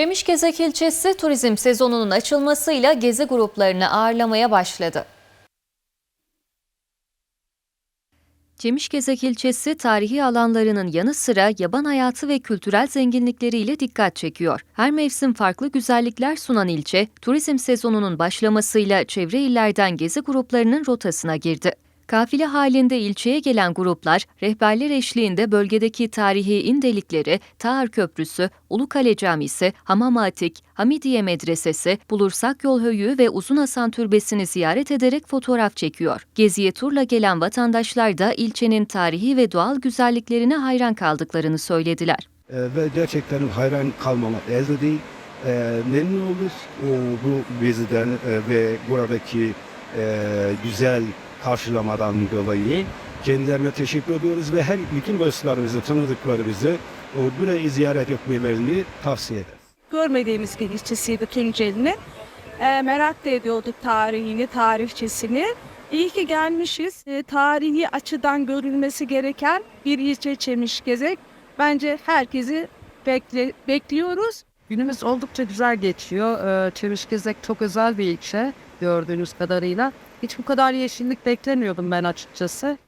Cemişgezek ilçesi turizm sezonunun açılmasıyla gezi gruplarını ağırlamaya başladı. Cemişgezek ilçesi tarihi alanlarının yanı sıra yaban hayatı ve kültürel zenginlikleriyle dikkat çekiyor. Her mevsim farklı güzellikler sunan ilçe, turizm sezonunun başlamasıyla çevre illerden gezi gruplarının rotasına girdi. Kafile halinde ilçeye gelen gruplar, rehberler eşliğinde bölgedeki tarihi indelikleri, Tağır Köprüsü, Ulukale Camisi, Hamam Atik, Hamidiye Medresesi, Bulursak Yol Höyüğü ve Uzun Hasan Türbesi'ni ziyaret ederek fotoğraf çekiyor. Geziye turla gelen vatandaşlar da ilçenin tarihi ve doğal güzelliklerine hayran kaldıklarını söylediler. Ee, ve gerçekten hayran kalmamak elde değil. Ee, memnun oluruz e, bu geziden e, ve buradaki e, güzel karşılamadan dolayı. Kendilerine teşekkür ediyoruz ve her bütün dostlarımızı, tanıdıklarımızı e, burayı ziyaret etmelerini tavsiye ederiz. görmediğimiz bir ilçesiydi Tunceli'nin. E, merak da ediyorduk tarihini, tarihçesini. İyi ki gelmişiz. E, tarihi açıdan görülmesi gereken bir ilçe Çemişgezek. Bence herkesi bekle, bekliyoruz. Günümüz oldukça güzel geçiyor. Ee, Çemişgezek çok özel bir ilçe gördüğünüz kadarıyla. Hiç bu kadar yeşillik beklemiyordum ben açıkçası.